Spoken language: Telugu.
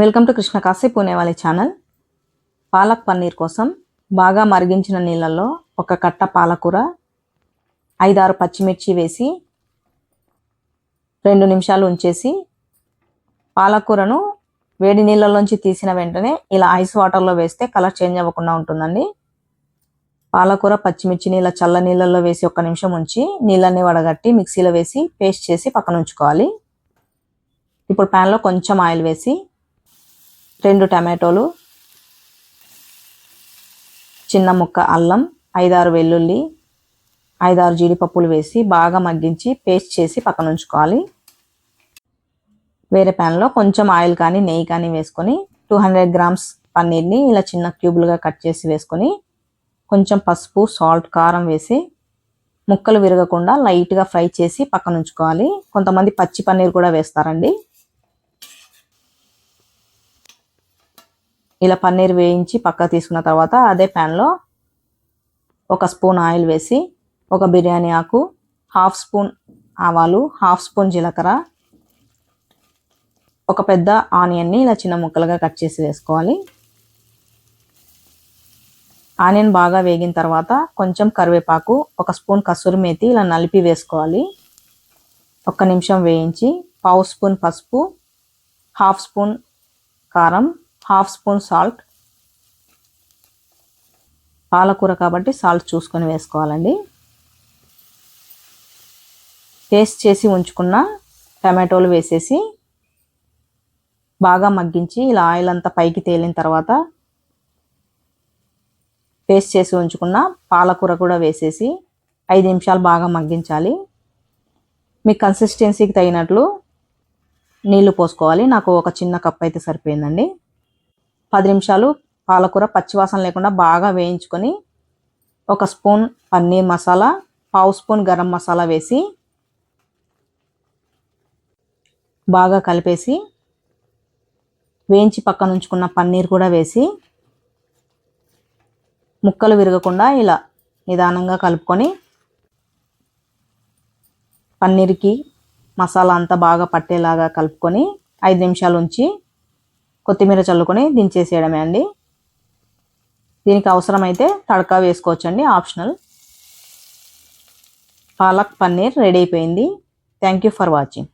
Welcome to Krishna Kashi Punewali channel. Palak paneer కోసం బాగా మరిగించిన నీళ్ళల్లో ఒక కట్ట పాలకూర ఐదారు పచ్చిమిర్చి వేసి రెండు నిమిషాలు ఉంచేసి పాలకూరను వేడి నీళ్ళలోంచి తీసిన వెంటనే ఇలా ఐస్ వాటర్లో వేస్తే కలర్ చేంజ్ అవ్వకుండా ఉంటుందండి. పాలకూర పచ్చిమిర్చి నీళ్ళ చల్ల నీళ్ళల్లో వేసి ఒక్క నిమిషం ఉంచి నీళ్ళని వడగట్టి మిక్సీలో వేసి పేస్ట్ చేసి పక్కన ఉంచుకోవాలి. ఇప్పుడు ప్యాన్లో కొంచెం ఆయిల్ వేసి రెండు టమాటోలు చిన్న ముక్క అల్లం ఐదారు వెల్లుల్లి ఐదారు జీడిపప్పులు వేసి బాగా మగ్గించి పేస్ట్ చేసి పక్కన ఉంచుకోవాలి. వేరే ప్యాన్లో కొంచెం ఆయిల్ కానీ నెయ్యి కానీ వేసుకొని టూ హండ్రెడ్ గ్రామ్స్ పన్నీర్ని ఇలా చిన్న క్యూబులుగా కట్ చేసి వేసుకొని కొంచెం పసుపు సాల్ట్ కారం వేసి ముక్కలు విరగకుండా లైట్గా ఫ్రై చేసి పక్కన ఉంచుకోవాలి. కొంతమంది పచ్చి పన్నీర్ కూడా వేస్తారండి. ఇలా పన్నీర్ వేయించి పక్క తీసుకున్న తర్వాత అదే ప్యాన్లో ఒక స్పూన్ ఆయిల్ వేసి ఒక బిర్యానీ ఆకు హాఫ్ స్పూన్ ఆవాలు హాఫ్ స్పూన్ జీలకర్ర ఒక పెద్ద ఆనియన్ని ఇలా చిన్న ముక్కలుగా కట్ చేసి వేసుకోవాలి. ఆనియన్ బాగా వేగిన తర్వాత కొంచెం కరివేపాకు ఒక స్పూన్ కసూరి మేతి ఇలా నలిపి వేసుకోవాలి. ఒక్క నిమిషం వేయించి పావు స్పూన్ పసుపు హాఫ్ స్పూన్ కారం హాఫ్ స్పూన్ సాల్ట్. పాలకూర కాబట్టి సాల్ట్ చూసుకొని వేసుకోవాలండి. పేస్ట్ చేసి ఉంచుకున్న టమాటోలు వేసేసి బాగా మగ్గించి ఇలా ఆయిల్ అంతా పైకి తేలిన తర్వాత పేస్ట్ చేసి ఉంచుకున్న పాలకూర కూడా వేసేసి ఐదు నిమిషాలు బాగా మగ్గించాలి. మీ కన్సిస్టెన్సీకి తగినట్లు నీళ్ళు పోసుకోవాలి. నాకు ఒక చిన్న కప్ అయితే సరిపోయిందండి. పది నిమిషాలు పాలకూర పచ్చివాసన లేకుండా బాగా వేయించుకొని ఒక స్పూన్ పన్నీర్ మసాలా పావు స్పూన్ గరం మసాలా వేసి బాగా కలిపేసి వేయించి పక్కన ఉంచుకున్న పన్నీర్ కూడా వేసి ముక్కలు విరగకుండా ఇలా నిదానంగా కలుపుకొని పన్నీర్కి మసాలా అంతా బాగా పట్టేలాగా కలుపుకొని ఐదు నిమిషాలు ఉంచి కొత్తిమీర చల్లుకొని దించేసేయడమే అండి. దీనికి అవసరమైతే తడకా వేసుకోవచ్చండి ఆప్షనల్. పాలక్ పన్నీర్ రెడీ అయిపోయింది. Thank you for watching.